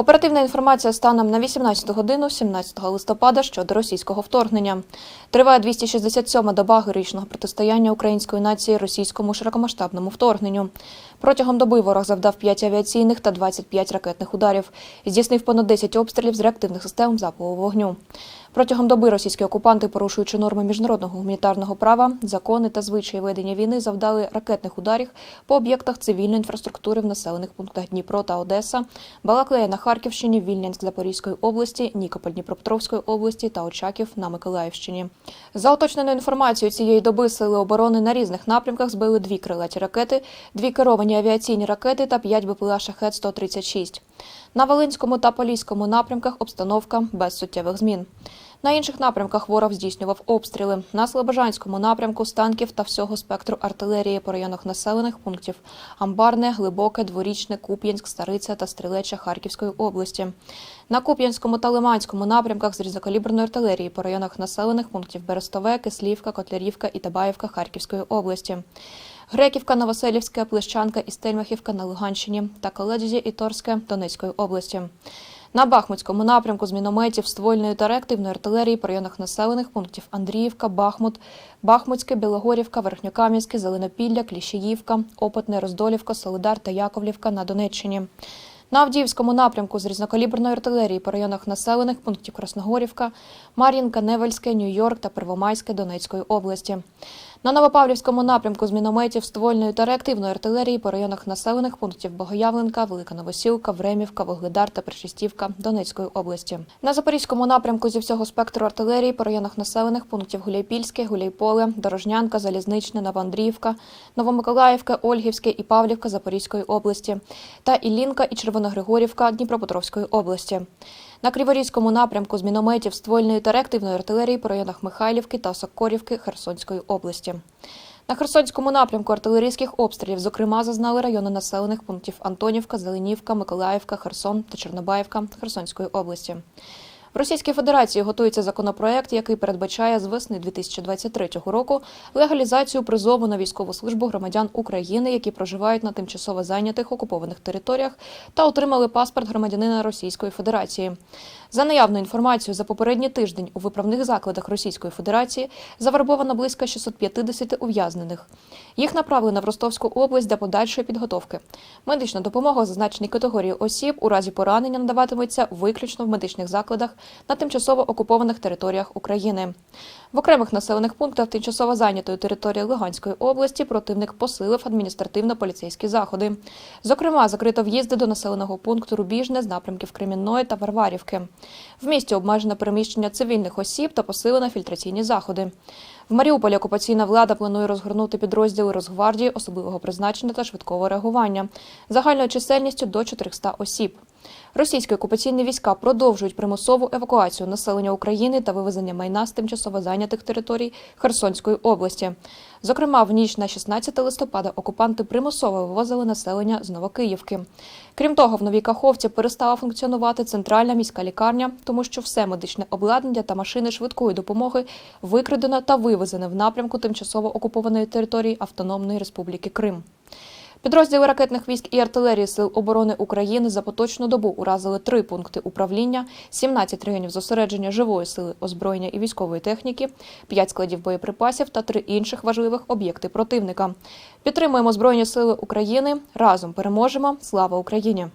Оперативна інформація станом на 18 годину 17 листопада щодо російського вторгнення. Триває 267-ма доба героїчного протистояння української нації російському широкомасштабному вторгненню. Протягом доби ворог завдав 5 авіаційних та 25 ракетних ударів. Здійснив понад 10 обстрілів з реактивних систем залпового вогню. Протягом доби російські окупанти, порушуючи норми міжнародного гуманітарного права, закони та звичаї ведення війни, завдали ракетних ударів по об'єктах цивільної інфраструктури в населених пунктах Дніпро та Одеса, Балаклея на Харківщині, Вільнянськ Запорізької області, Нікополь Дніпропетровської області та Очаків на Миколаївщині. За уточненою інформацією цієї доби сили оборони на різних напрямках збили дві крилаті ракети, дві керовані авіаційні ракети та п'ять БПЛА шахет 136 На Волинському та Поліському напрямках обстановка без суттєвих змін. На інших напрямках ворог здійснював обстріли. На Слобожанському напрямку з танків та всього спектру артилерії по районах населених пунктів Амбарне, Глибоке, Дворічне, Куп'янськ, Стариця та Стрілеча Харківської області. На Куп'янському та Лиманському напрямках з різокаліберної артилерії по районах населених пунктів Берестове, Кислівка, Котлярівка і Табаївка Харківської області. Греківка, Новоселівська, Плещанка і Стельмахівка на Луганщині та Коледжі і Торське Донецької області. На Бахмутському напрямку з мінометів, ствольної та реактивної артилерії по районах населених пунктів Андріївка, Бахмут, Бахмутське, Білогорівка, Верхньокам'янське, Зеленопілля, Кліщеївка, Опитне, Роздолівка, Солидар та Яковлівка на Донеччині. На Авдіївському напрямку з різнокаліберної артилерії по районах населених пунктів Красногорівка, Мар'їнка, Невельське, Нью-Йорк та Первомайське Донецької області. На Новопавлівському напрямку з мінометів, ствольної та реактивної артилерії по районах населених пунктів Богоявленка, Велика Новосілка, Времівка, Вогледар та Пришестівка Донецької області. На Запорізькому напрямку зі всього спектру артилерії по районах населених пунктів Гуляйпільське, Гуляйполе, Дорожнянка, Залізничне, Новоандріївка, Новомиколаївка, Ольгівське і Павлівка Запорізької області та Іллінка і Червоногригорівка Дніпропетровської області. На Криворізькому напрямку з мінометів, ствольної та реактивної артилерії по районах Михайлівки та Сокорівки Херсонської області. На Херсонському напрямку артилерійських обстрілів, зокрема, зазнали райони населених пунктів Антонівка, Зеленівка, Миколаївка, Херсон та Чорнобаївка Херсонської області. В Російській Федерації готується законопроект, який передбачає з весни 2023 року легалізацію призову на військову службу громадян України, які проживають на тимчасово зайнятих окупованих територіях та отримали паспорт громадянина Російської Федерації. За наявною інформацією, за попередній тиждень у виправних закладах Російської Федерації завербовано близько 650 ув'язнених. Їх направлено в Ростовську область для подальшої підготовки. Медична допомога зазначеній категорії осіб у разі поранення надаватиметься виключно в медичних закладах на тимчасово окупованих територіях України. В окремих населених пунктах тимчасово зайнятої території Луганської області противник посилив адміністративно-поліцейські заходи. Зокрема, закрито в'їзди до населеного пункту Рубіжне з напрямків Кремінної та Варварівки. В місті обмежено переміщення цивільних осіб та посилено фільтраційні заходи. В Маріуполі окупаційна влада планує розгорнути підрозділи Росгвардії особливого призначення та швидкого реагування загальною чисельністю до 400 осіб. Російські окупаційні війська продовжують примусову евакуацію населення України та вивезення майна з тимчасово зайнятих територій Херсонської області. Зокрема, в ніч на 16 листопада окупанти примусово вивозили населення з Новокиївки. Крім того, в Новій Каховці перестала функціонувати центральна міська лікарня, тому що все медичне обладнання та машини швидкої допомоги викрадено та вивезено в напрямку тимчасово окупованої території Автономної Республіки Крим. Підрозділи ракетних військ і артилерії Сил оборони України за поточну добу уразили три пункти управління, 17 районів зосередження живої сили, озброєння і військової техніки, 5 складів боєприпасів та три інших важливих об'єкти противника. Підтримуємо Збройні Сили України. Разом переможемо. Слава Україні!